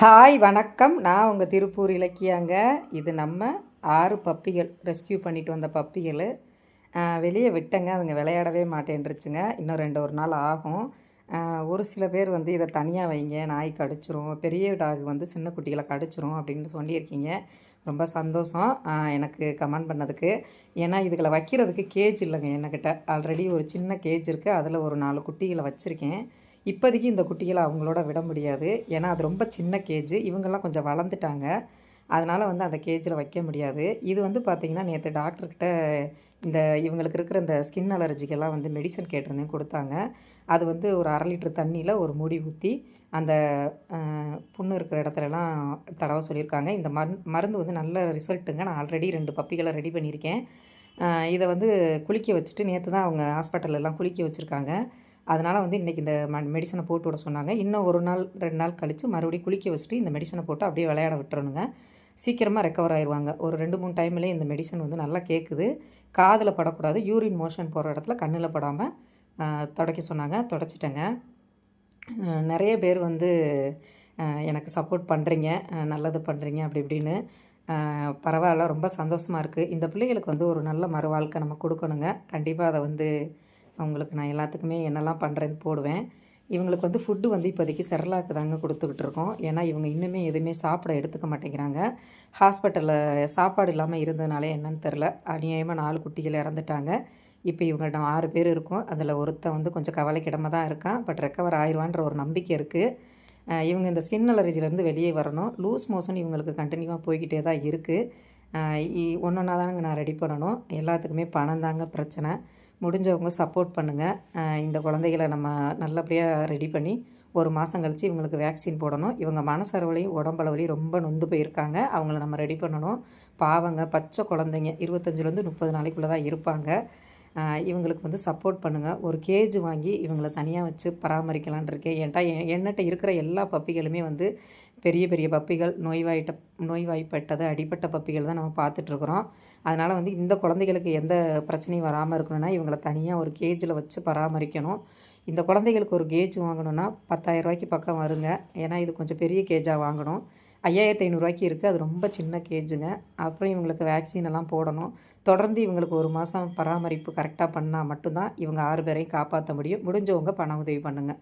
Hi வணக்கம். நான் உங்கள் திருப்பூர் இலக்கியாங்க. இது நம்ம ஆறு பப்பிகள் ரெஸ்க்யூ பண்ணிட்டு வந்த பப்பிகள். வெளியே விட்டங்க. அதுங்க விளையாடவே மாட்டேன்ருச்சுங்க இன்னும் ரெண்டு ஒரு நாள் ஆகும். ஒரு சில பேர் வந்து இதை தனியாக வைங்க நாய் கடிச்சிரும் பெரிய டாக் வந்து சின்ன குட்டிகளை கடிச்சிரும் அப்படின்னு சொல்லியிருக்கீங்க. ரொம்ப சந்தோஷம். எனக்கு கமெண்ட் பண்ணதுக்கு. ஏன்னா இதுகளை வைக்கிறதுக்கு கேஜ் இல்லைங்க என்கிட்ட. ஆல்ரெடி ஒரு சின்ன கேஜ் இருக்குது அதில் ஒரு நாலு குட்டிகளை வச்சுருக்கேன். இப்போதைக்கு இந்த குட்டிகளை அவங்களோட விட முடியாது. ஏன்னா அது ரொம்ப சின்ன கேஜ். இவங்கெல்லாம் கொஞ்சம் வளர்ந்துட்டாங்க. அதனால் வந்து அந்த கேஜில் வைக்க முடியாது. இது வந்து பார்த்திங்கன்னா நேற்று டாக்டர்கிட்ட இந்த இவங்களுக்கு இருக்கிற இந்த ஸ்கின் அலர்ஜிக்கெல்லாம் வந்து மெடிசன் கேட்டிருந்தேன் கொடுத்தாங்க. அது வந்து ஒரு அரை லிட்டர் தண்ணியில் ஒரு மூடி ஊற்றி அந்த புண்ணு இருக்கிற இடத்துலலாம் தடவை சொல்லியிருக்காங்க. இந்த மருந் மருந்து வந்து நல்ல ரிசல்ட்டுங்க. நான் ஆல்ரெடி ரெண்டு பப்பிகளை ரெடி பண்ணியிருக்கேன். இதை வந்து குளிக்க வச்சுட்டு நேற்று தான் அவங்க ஹாஸ்பிட்டல்ல எல்லாம் குளிக்க வச்சுருக்காங்க. அதனால் வந்து இன்றைக்கி இந்த ம மெடிசனை போட்டு விட சொன்னாங்க. இன்னும் ஒரு நாள் ரெண்டு நாள் கழித்து மறுபடியும் குளிக்க வச்சுட்டு இந்த மெடிசனை போட்டு அப்படியே விளையாட விட்டுறணுங்க. சீக்கிரமாக ரெக்கவர் ஆயிடுவாங்க ஒரு ரெண்டு மூணு டைம்லேயே இந்த மெடிசன் வந்து நல்லா கேட்குது காதில் படக்கூடாது. யூரின் மோஷன் போகிற இடத்துல கண்ணில் படாமல் துடைக்க சொன்னாங்க. துடைச்சிட்டேங்க. நிறைய பேர் வந்து எனக்கு சப்போர்ட் பண்ணுறீங்க நல்லது பண்ணுறீங்க அப்படி இப்படின்னு பரவாயில்ல. ரொம்ப சந்தோஷமாக இருக்குது இந்த பிள்ளைகளுக்கு வந்து ஒரு நல்ல மறுவாழ்க்கை நம்ம கொடுக்கணுங்க. கண்டிப்பாக அதை வந்து அவங்களுக்கு நான் எல்லாத்துக்குமே என்னெல்லாம் பண்ணுறேன்னு போடுவேன். இவங்களுக்கு வந்து ஃபுட்டு வந்து இப்போதைக்கு செரலாக்கு தாங்க கொடுத்துக்கிட்டு இருக்கோம். ஏன்னா இவங்க இன்னுமே எதுவுமே சாப்பிட எடுத்துக்க மாட்டேங்கிறாங்க. ஹாஸ்பிட்டலில் சாப்பாடு இல்லாமல் இருந்ததுனால என்னன்னு தெரில அநியாயமாக நாலு குட்டிகள் இறந்துட்டாங்க. இப்போ இவங்க ஆறு பேர் இருக்கும். அதில் ஒருத்தன் வந்து கொஞ்சம் கவலைக்கிடமாக தான் இருக்கான். பட் ரெக்கவர் ஆயிடுவான்ற ஒரு நம்பிக்கை இருக்குது இவங்க இந்த ஸ்கின் அலர்ஜிலேருந்து வெளியே வரணும். லூஸ் மோஷன் இவங்களுக்கு கண்டினியூவாக போய்கிட்டே தான் இருக்குது ஒன்று ஒன்றா தானங்க நான் ரெடி பண்ணணும். எல்லாத்துக்குமே பணம் தாங்க பிரச்சனை. முடிஞ்சவங்க சப்போர்ட் பண்ணுங்கள் இந்த குழந்தைகளை நம்ம நல்லபடியாக ரெடி பண்ணி ஒரு மாதம் கழித்து இவங்களுக்கு வேக்சின் போடணும். இவங்க மனசளவுலையும் உடம்பளவுலையும் ரொம்ப நொந்து போயிருக்காங்க. அவங்கள நம்ம ரெடி பண்ணணும். பாவங்க பச்சை குழந்தைங்க இருபத்தஞ்சிலேருந்து முப்பது நாளைக்குள்ளே தான் இருப்பாங்க. இவங்களுக்கு வந்து சப்போர்ட் பண்ணுங்கள் ஒரு கேஜ் வாங்கி இவங்களை தனியாக வச்சு பராமரிக்கலான் இருக்கேன். ஏன்ட்டா என்னட்ட இருக்கிற எல்லா பப்பிகளுமே வந்து பெரிய பெரிய பப்பிகள் நோய்வாயிட்ட நோய்வாய்ப்பட்டது அடிப்பட்ட பப்பிகள் தான் நம்ம பார்த்துட்ருக்குறோம் அதனால் வந்து இந்த குழந்தைகளுக்கு எந்த பிரச்சனையும் வராமல் இருக்கணும்னா இவங்களை தனியாக ஒரு கேஜில் வச்சு பராமரிக்கணும். இந்த குழந்தைகளுக்கு ஒரு கேஜ் வாங்கணும்னா பத்தாயிரம் ரூபாய்க்கு பக்கம் வருங்க. ஏன்னா இது கொஞ்சம் பெரிய கேஜாக வாங்கணும். ஐயாயிரத்தி ஐநூறுரூவாய்க்கு இருக்குது அது ரொம்ப சின்ன கேஜுங்க அப்புறம் இவங்களுக்கு வேக்சின் எல்லாம் போடணும். தொடர்ந்து இவங்களுக்கு ஒரு மாதம் பராமரிப்பு கரெக்டாக பண்ணால் மட்டும்தான் இவங்க ஆறு பேரையும் காப்பாற்ற முடியும். முடிஞ்சவங்க பண உதவி பண்ணுங்கள்